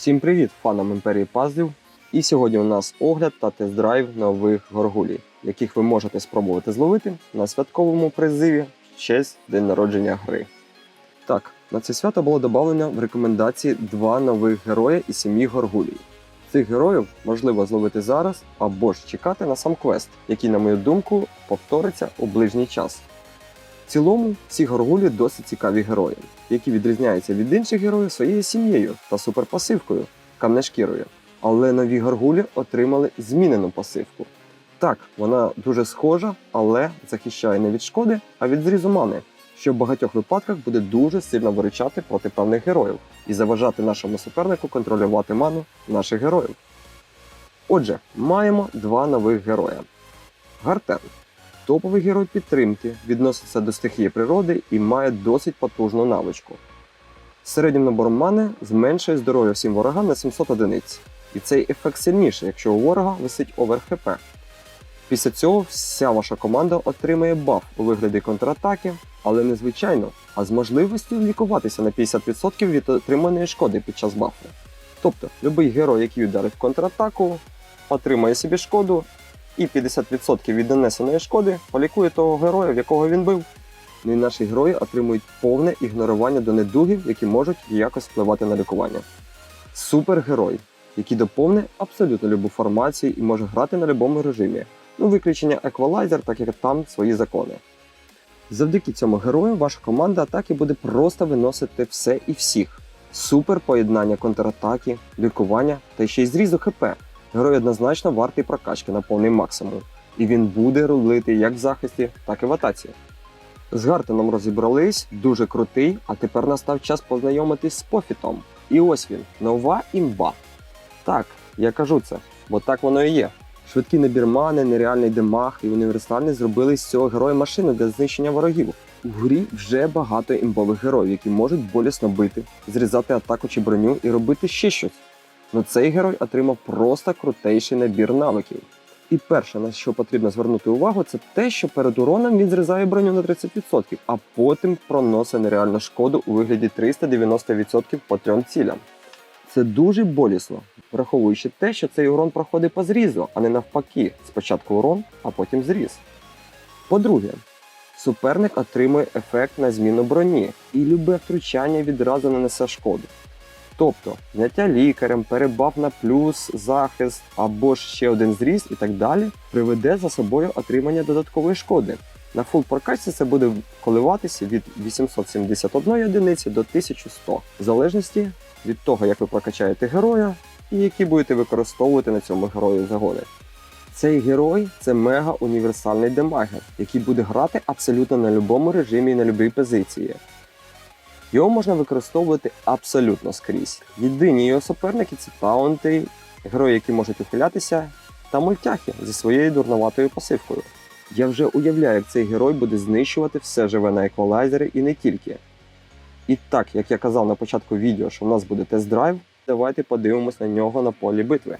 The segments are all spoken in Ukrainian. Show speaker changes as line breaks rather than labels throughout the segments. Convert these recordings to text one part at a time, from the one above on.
Всім привіт фанам імперії пазлів! І сьогодні у нас огляд та тест-драйв нових горгулій, яких ви можете спробувати зловити на святковому призиві в честь день народження гри. Так, на це свято було додано в рекомендації два нових герої із сім'ї горгулій. Цих героїв можливо зловити зараз або ж чекати на сам квест, який, на мою думку, повториться у ближній час. Цілому, ці горгулі досить цікаві герої, які відрізняються від інших героїв своєю сім'єю та суперпасивкою камнешкірою. Але нові горгулі отримали змінену пасивку. Так, вона дуже схожа, але захищає не від шкоди, а від зрізу мани, що в багатьох випадках буде дуже сильно виручати проти певних героїв і заважати нашому супернику контролювати ману наших героїв. Отже, маємо два нових героя. Гартен топовий герой підтримки, відноситься до стихії природи і має досить потужну навичку. Середнім набором мани зменшує здоров'я всім ворогам на 700 одиниць. І цей ефект сильніший, якщо у ворога висить овер ХП. Після цього вся ваша команда отримає баф у вигляді контратаки, але не звичайно, а з можливістю лікуватися на 50% від отриманої шкоди під час бафу. Тобто, будь-який герой, який ударить в контратаку, отримає собі шкоду, і 50% від нанесеної шкоди полікує того героя, в якого він бив. Ну і наші герої отримують повне ігнорування до недугів, які можуть якось впливати на лікування. Супергерой, який доповне абсолютно любу формацію і може грати на будь-якому режимі. Ну, виключення еквалайзер, так як там свої закони. Завдяки цьому герою ваша команда атаки буде просто виносити все і всіх. Супер поєднання контратаки, лікування та ще й зрізу ХП. Герой однозначно вартий прокачки на повний максимум, і він буде рулити як в захисті, так і в атаці. З Гартеном розібрались, дуже крутий, а тепер настав час познайомитись з Пофітом. І ось він, нова імба. Так, я кажу це, бо так воно і є. Швидкі набір мани, нереальний демаг і універсальний зробили з цього героя машину для знищення ворогів. У грі вже багато імбових героїв, які можуть болісно бити, зрізати атаку чи броню і робити ще щось. Но цей герой отримав просто крутейший набір навиків. І перше, на що потрібно звернути увагу, це те, що перед уроном він зрізає броню на 30%, а потім проносить нереальну шкоду у вигляді 390% по трьом цілям. Це дуже болісно, враховуючи те, що цей урон проходить по зрізу, а не навпаки, спочатку урон, а потім зріз. По-друге, суперник отримує ефект на зміну броні, і любе втручання відразу нанесе шкоду. Тобто зняття лікарем, перебав на плюс, захист або ж ще один зріз і так далі приведе за собою отримання додаткової шкоди. На фул прокачці це буде коливатися від 871 одиниці до 1100, в залежності від того, як ви прокачаєте героя і які будете використовувати на цьому герою загони. Цей герой це мега універсальний демагер, який буде грати абсолютно на будь-якому режимі і на будь-якій позиції. Його можна використовувати абсолютно скрізь. Єдині його суперники це таунти, герої, які можуть ухилятися, та мультяхи зі своєю дурноватою пасивкою. Я вже уявляю, як цей герой буде знищувати все живе на еквалайзері і не тільки. І так, як я казав на початку відео, що в нас буде тест-драйв, давайте подивимось на нього на полі битви.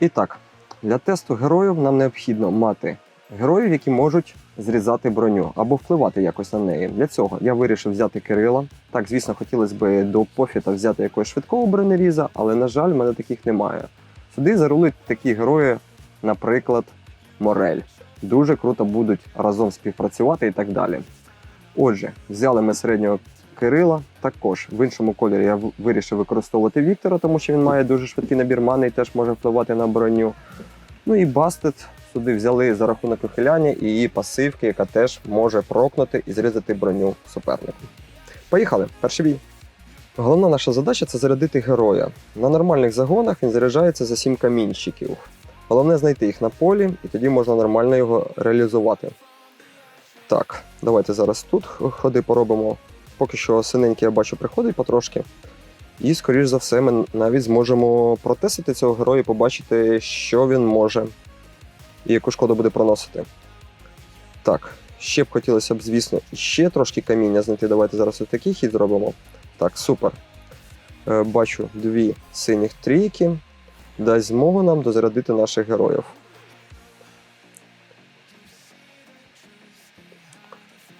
І так, для тесту героїв нам необхідно мати героїв, які можуть зрізати броню або впливати якось на неї. Для цього я вирішив взяти Кирила. Так, звісно, хотілося б до пофіта взяти якогось швидкого бронеріза, але, на жаль, в мене таких немає. Сюди зарулить такі герої, наприклад, Морель. Дуже круто будуть разом співпрацювати і так далі. Отже, взяли ми середнього Кирила. Також в іншому кольорі я вирішив використовувати Віктора, тому що він має дуже швидкий набір мани і теж може впливати на броню. Ну і Бастет сюди взяли за рахунок ухиляння і її пасивки, яка теж може прокнути і зрізати броню супернику. Поїхали, перший бій. Головна наша задача це зарядити героя. На нормальних загонах він заряджається за 7 камінчиків. Головне знайти їх на полі, і тоді можна нормально його реалізувати. Так, давайте зараз тут ходи поробимо. Поки що синенький я бачу приходить потрошки. І, скоріш за все, ми навіть зможемо протестити цього героя і побачити, що він може і яку шкоду буде проносити. Так, ще б хотілося б, звісно, ще трошки каміння знайти. Давайте зараз ось такий хід зробимо. Так, супер. Е, бачу дві синіх трійки. Дасть змогу нам дозарядити наших героїв.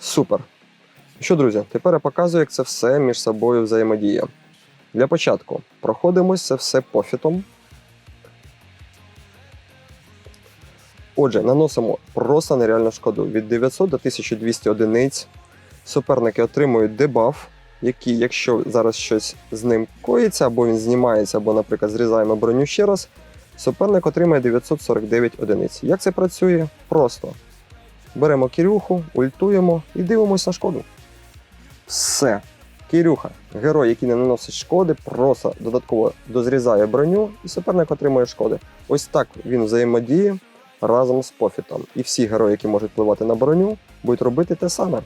Супер. Що, друзі, тепер я показую, як це все між собою взаємодіє. Для початку проходимося це все пофітом. Отже, наносимо просто нереальну шкоду від 900 до 1200 одиниць. Суперники отримують дебаф, який, якщо зараз щось з ним коїться, або він знімається, або, наприклад, зрізаємо броню ще раз, суперник отримає 949 одиниць. Як це працює? Просто беремо Кирюху, ультуємо і дивимося на шкоду. Все. Кирюха, герой, який не наносить шкоди, просто додатково дозрізає броню, і суперник отримує шкоди. Ось так він взаємодіє разом з пофітом. І всі герої, які можуть впливати на броню, будуть робити те саме.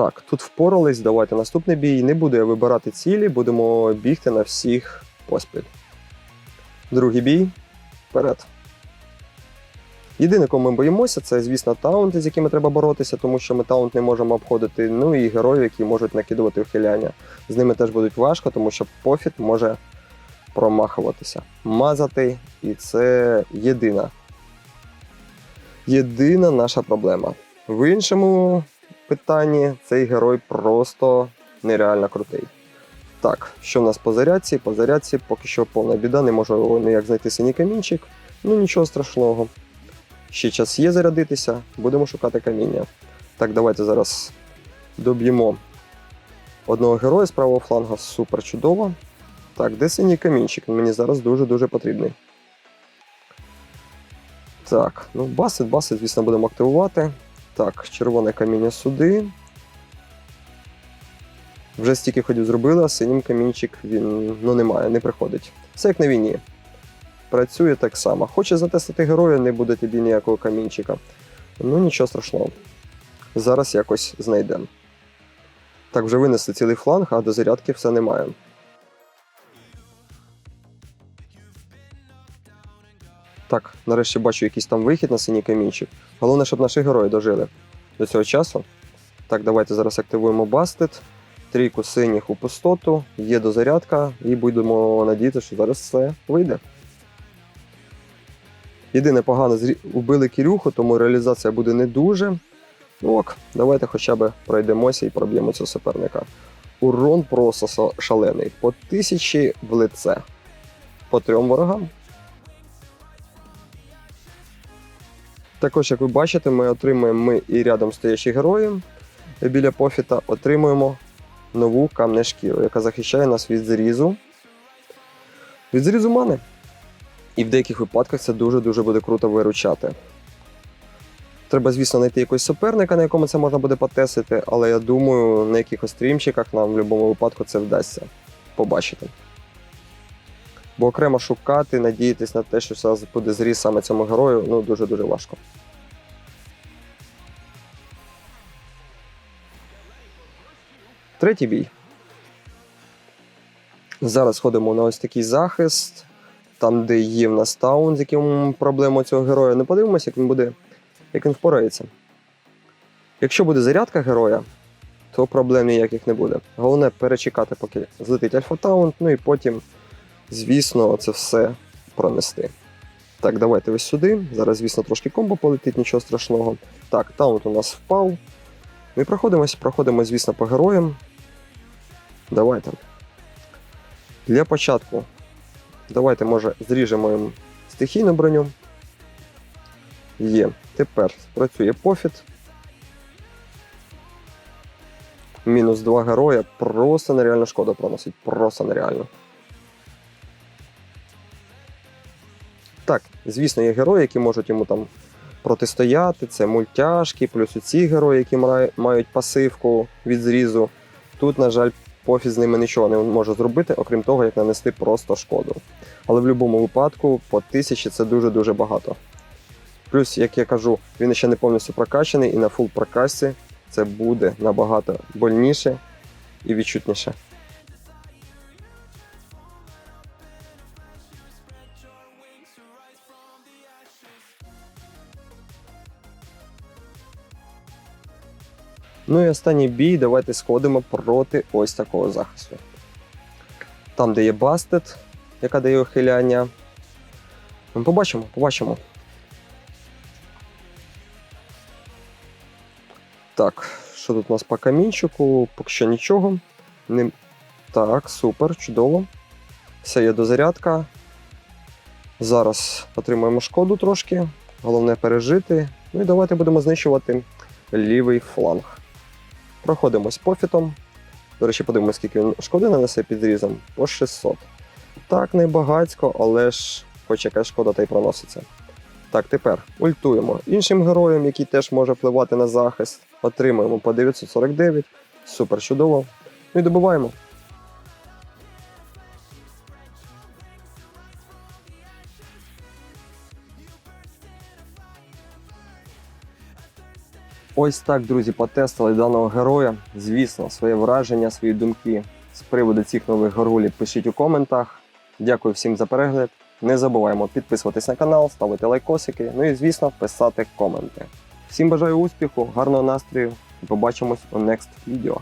Так, тут впорались. Давайте наступний бій. Не буду я вибирати цілі, будемо бігти на всіх поспіль. Другий бій. Вперед. Єдине, кого ми боїмося, це, звісно, таунти, з якими треба боротися, тому що ми таунт не можемо обходити. Ну і героїв, які можуть накидувати ухиляння. З ними теж будуть важко, тому що пофіт може промахуватися, мазати, і це єдина. Єдина наша проблема. В іншому питанні цей герой просто нереально крутий. Так, що в нас по зарядці? По зарядці поки що повна біда, не можу ніяк знайти синій камінчик. Ну нічого страшного. Ще час є зарядитися, будемо шукати каміння. Так, давайте зараз доб'ємо одного героя з правого фланга. Супер чудово. Так, де синій камінчик? Мені зараз дуже-дуже потрібний. Так, ну басит, басит, звісно, будемо активувати. Так, червоне каміння сюди. Вже стільки ходів зробили, а синім камінчик він ну, немає, не приходить. Все як на війні. Працює так само. Хоче затестити героя, не буде тобі ніякого камінчика. Ну нічого страшного. Зараз якось знайдемо. Так, вже винесли цілий фланг, а до зарядки все немає. Так, нарешті бачу якийсь там вихід на синій камінчик. Головне, щоб наші герої дожили до цього часу. Так, давайте зараз активуємо бастет. Трійку синіх у пустоту, є дозарядка, і будемо надіятися, що зараз все вийде. Єдине погано убили Кирюху, тому реалізація буде не дуже. Ну ок, давайте хоча б пройдемося і проб'ємо цього суперника. Урон просто шалений. По тисячі в лице. По трьом ворогам. Також, як ви бачите, ми отримуємо ми і рядом стоячі герої біля пофіта отримуємо нову камне шкіру, яка захищає нас від зрізу. Від зрізу мани. І в деяких випадках це дуже-дуже буде круто виручати. Треба, звісно, знайти якогось суперника, на якому це можна буде потестити, але я думаю, на якихось стрімчиках нам в будь-якому випадку це вдасться побачити. Бо окремо шукати, надіятись на те, що зараз буде зріз саме цьому герою, ну дуже-дуже важко. Третій бій. Зараз ходимо на ось такий захист, там, де є в нас таун, з яким проблема цього героя. Не подивимося, як він буде, як він впорається. Якщо буде зарядка героя, то проблем ніяких не буде. Головне перечекати, поки злетить Альфа Таунт, ну і потім, звісно, це все пронести. Так, давайте ось сюди. Зараз, звісно, трошки комбо полетить, нічого страшного. Так, таунт у нас впав. Ми проходимось, проходимо, звісно, по героям. Давайте. Для початку. Давайте, може, зріжемо їм стихійну броню. Є. Тепер працює пофіт. Мінус два героя. Просто нереально шкода проносить. Просто нереально. Так, звісно, є герої, які можуть йому там протистояти. Це мультяшки, плюс ці герої, які мають пасивку від зрізу. Тут, на жаль, пофіг з ними нічого не може зробити, окрім того, як нанести просто шкоду. Але в будь-якому випадку по тисячі це дуже-дуже багато. Плюс, як я кажу, він ще не повністю прокачаний, і на фул прокасі це буде набагато больніше і відчутніше. Ну і останній бій, давайте сходимо проти ось такого захисту. Там, де є бастет, яка дає ухиляння. Ну, Побачимо, побачимо. Так, що тут у нас по камінчику? Поки що нічого. Не... Так, супер, чудово. Все є дозарядка. Зараз отримаємо шкоду трошки. Головне пережити. Ну і давайте будемо знищувати лівий фланг. Проходимось пофітом. До речі, подивимось, скільки він шкоди нанесе під зрізом. По 600. Так, не багацько, але ж хоч якась шкода та й проноситься. Так, тепер ультуємо іншим героєм, який теж може впливати на захист. Отримуємо по 949. Супер чудово. Ну і добиваємо. Ось так, друзі, потестили даного героя. Звісно, своє враження, свої думки з приводу цих нових горгулів пишіть у коментах. Дякую всім за перегляд. Не забуваємо підписуватись на канал, ставити лайкосики, ну і звісно, писати коменти. Всім бажаю успіху, гарного настрою і побачимось у next відео.